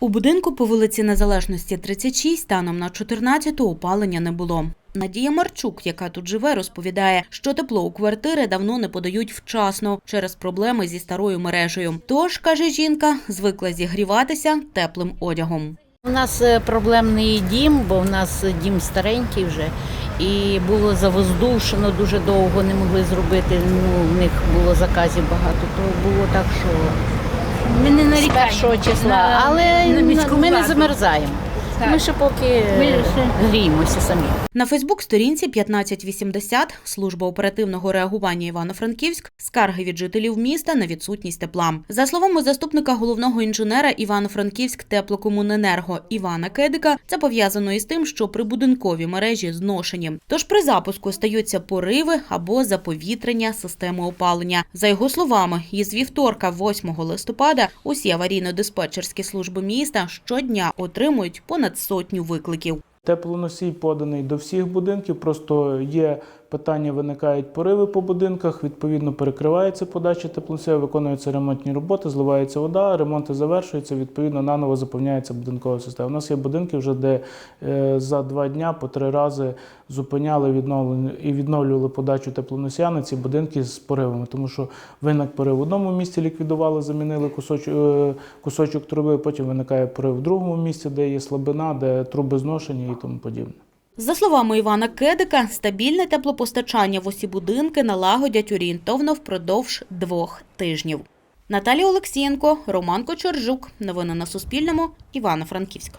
У будинку по вулиці Незалежності 36 станом на 14 опалення не було. Надія Марчук, яка тут живе, розповідає, що тепло у квартири давно не подають вчасно через проблеми зі старою мережею. Тож, каже жінка, звикла зігріватися теплим одягом. У нас е, проблемний дім, бо в нас дім старенький вже. І було завоздушено, дуже довго не могли зробити. Ну, в них було заказів багато, то було так, що Ми не з першого числа, але на на ми не замерзаємо. Так. Ми ще поки Ми ще- гріємося самі. На Фейсбук-сторінці 1580 служба оперативного реагування Івано-Франківськ скарги від жителів міста на відсутність тепла. За словами заступника головного інженера Івано-Франківськ теплокомуненерго Івана Кедика, це пов'язано із тим, що прибудинкові мережі зношені. Тож при запуску стаються пориви або заповітрення системи опалення. За його словами, із вівторка, 8 листопада, усі аварійно-диспетчерські служби міста щодня отримують понад сотню викликів. Теплоносій поданий до всіх будинків, просто є питання, виникають пориви по будинках, відповідно перекривається подача теплоносія, виконуються ремонтні роботи, зливається вода, ремонти завершуються, відповідно наново заповняється будинкова система. У нас є будинки вже, де е, за два дня по три рази зупиняли і відновлювали подачу теплоносія на ці будинки з поривами, тому що виник порив в одному місці, ліквідували, замінили кусочок, е, кусочок труби, потім виникає порив в другому місці, де є слабина, де труби зношені тому подібне. За словами Івана Кедика, стабільне теплопостачання в усі будинки налагодять орієнтовно впродовж двох тижнів. Наталія Олексієнко, Роман Кочержук. Новини на Суспільному. Івано-Франківськ.